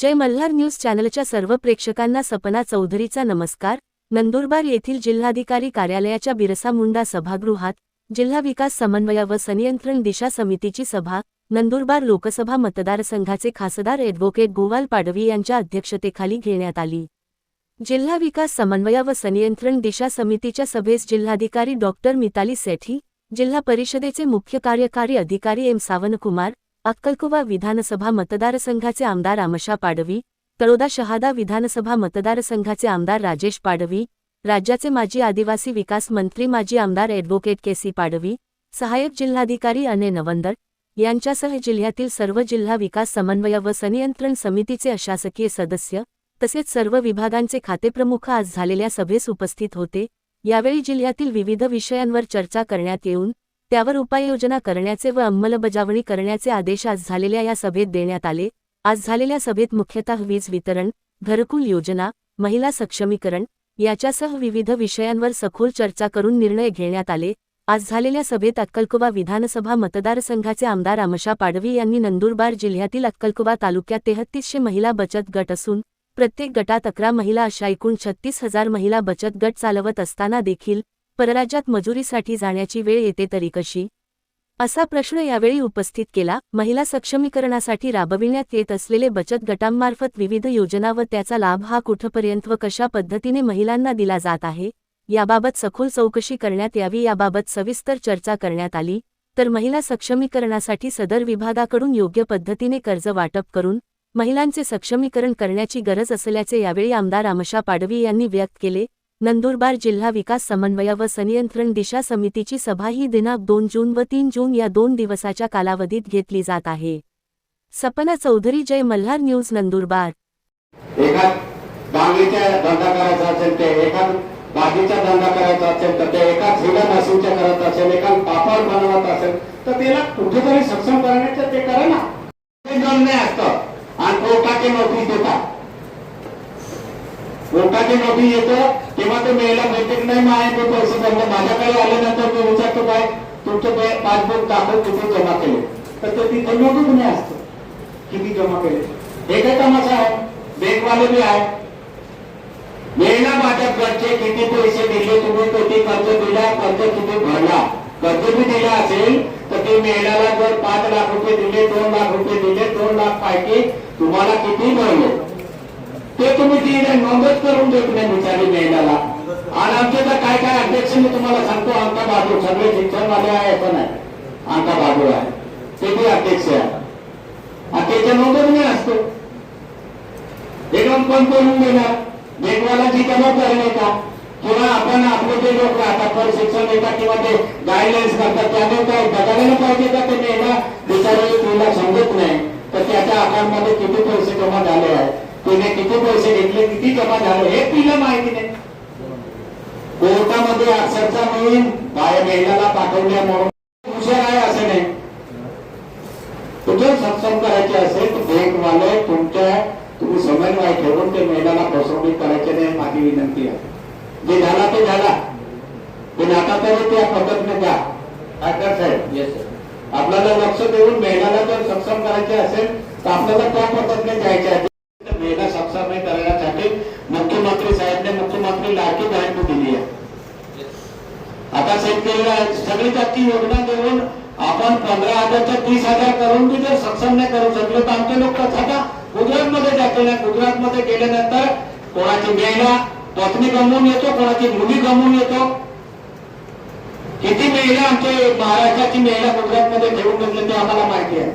जय Malhar news चॅनलच्या सर्व प्रेक्षकांना सपना चौधरीचा नमस्कार. नंदुरबार येथील जिल्हाधिकारी कार्यालयाच्या बिरसा मुंडा सभागृहात जिल्हा विकास समन्वय व संनियंत्रण दिशा समितीची सभा नंदुरबार लोकसभा मतदारसंघाचे खासदार ॲडव्होकेट गोवाल पाडवी यांच्या अध्यक्षतेखाली घेण्यात आली. जिल्हा विकास समन्वय व संनियंत्रण दिशा समितीच्या सभेस जिल्हाधिकारी डॉक्टर मिताली सेठी जिल्हा परिषदेचे मुख्य कार्यकारी अधिकारी एम सावनकुमार अक्कलकुवा विधानसभा मतदारसंघाचे आमदार आमशा पाडवी तळोदा शहादा विधानसभा मतदारसंघाचे आमदार राजेश पाडवी राज्याचे माजी आदिवासी विकास मंत्री माजी आमदार ॲडव्होकेट केसी पाडवी सहाय्यक जिल्हाधिकारी अने नवंदर यांच्यासह जिल्ह्यातील सर्व जिल्हा विकास समन्वय व संनियंत्रण समितीचे अशासकीय सदस्य तसेच सर्व विभागांचे खातेप्रमुख आज झालेल्या सभेस उपस्थित होते. यावेळी जिल्ह्यातील विविध विषयांवर चर्चा करण्यात येऊन त्यावर उपाययोजना करण्याचे व अंमलबजावणी करण्याचे आदेश आज झालेल्या या सभेत देण्यात आले. आज झालेल्या सभेत मुख्यतः वीज वितरण घरकुल योजना महिला सक्षमीकरण याच्यासह विविध विषयांवर सखोल चर्चा करून निर्णय घेण्यात आले. आज झालेल्या सभेत अक्कलकुवा विधानसभा मतदारसंघाचे आमदार आमशा पाडवी यांनी नंदुरबार जिल्ह्यातील अक्कलकुवा तालुक्यात तेहत्तीसशे महिला बचत गट असून प्रत्येक गटात अकरा महिला अशा एकूण छत्तीस हजार महिला बचत गट चालवत असताना देखील परराज्यात मजुरीसाठी जाण्याची वेळ येते तरी कशी? असा प्रश्न यावेळी उपस्थित केला. महिला सक्षमीकरणासाठी राबविण्यात येत असलेले बचत गटांमार्फत विविध योजना व त्याचा लाभ हा कुठपर्यंत व कशा पद्धतीने महिलांना दिला जात आहे याबाबत सखोल चौकशी करण्यात यावी. याबाबत सविस्तर चर्चा करण्यात आली. तर महिला सक्षमीकरणासाठी सदर विभागाकडून योग्य पद्धतीने कर्ज वाटप करून महिलांचे सक्षमीकरण करण्याची गरज असल्याचे यावेळी आमदार आमशा पाडवी यांनी व्यक्त केले. नंदुरबार जिल्हा विकास समन्वय व संनियंत्रण दिशा समितीची सभा ही दिनांक दोन जून व तीन जून या दोन दिवसाच्या कालावधीत घेतली जात आहे. सपना चौधरी जय मल्हार न्यूज नंदुरबार. बागेचा धंदा करायचा असेल ते एका बागेचा धंदा करायचा असेल तर ते एका झिला नसूच्या करत असेल एका पापड बनवत असेल तर त्याला कुठेतरी सक्षम करण्याचं ते करा ना. ते जमणे असतं. आणि कोर्टाची नोटीस देतात. कोर्टाची नोटीस येतं तेव्हा ते मेला माहिती नाही माझे ते पैसे भरले माझ्याकडे आल्यानंतर मी विचारतो काय तुमचं पासबुक दाखव किती जमा केले? तर ते तिथे नोटीस नाही असतं. किती जमा केले? हे काय तमाशा आहे बँकवाले बी आहे. मेला माझ्या गटचे किती पैसे दिले तुम्ही किती कर्ज दिला कर्ज किती भरला? कर्ज बी दिला असेल तर ते महिलाला जर पाच लाख रुपये दिले दोन लाख रुपये दिले दोन लाख पैकी तुम्हाला किती भरले? ते तुम्ही ती नोंदच करून देत नाही बिचारी महिलाला आणि आमचे तर काय काय अध्यक्ष मी तुम्हाला सांगतो आमचा बाजू सगळे शिक्षणवाले आहे पण नाही. आमचा बाजू आहे. ते बी अध्यक्ष आहे. त्याच्या नोंदच नाही असतो. एकदम कोण करून देणार? देखभालाची जबाबदारी नाही का? किंवा आपण आपले जे लोक राहतात प्रशिक्षण देतात किंवा ते गाईडलाईन्स करतात त्याने काय बघायला पाहिजे का ते मेला बिचारे तुला समजत नाही. तर त्याच्या अकाउंटमध्ये किती पैसे जमा झाले आहेत? तिने किती पैसे घेतले किती जमा झाले हे तिला माहिती नाही. कोर्टामध्ये अक्षरचा मी बाय महिलाला पाठवल्यामुळे हुशार आहे असं नाही. तुझं सक्षम करायचे असेल तर बँकवाले तुमच्या तुम्ही समन्वय ठेवून ते महिलाला फसवणूक करायचे नाही माझी विनंती आहे. जे झाला ते झाला. पण आता तरी त्या पद्धतीने द्या आकर साहेब. येस आपल्याला लक्ष देऊन महिलाला जर सक्षम करायचे असेल तर आपल्याला त्या पद्धतीने जायचे आहे. लाडकी बँक दिली आहे. आता शेतकरीला सगळी जाती योजना देऊन आपण पंधरा हजारच्या तीस हजार करून बी जर सक्षम नाही करू शकलो तर आमचे लोक आता गुजरात मध्ये जाते ना. गुजरात मध्ये गेल्यानंतर कोणाची महिला पत्नी गमवून येतो कोणाची मुली गमवून येतो. किती महिला आमचे महाराष्ट्राची महिला गुजरात मध्ये ठेवून घेतले ते आम्हाला माहिती आहे.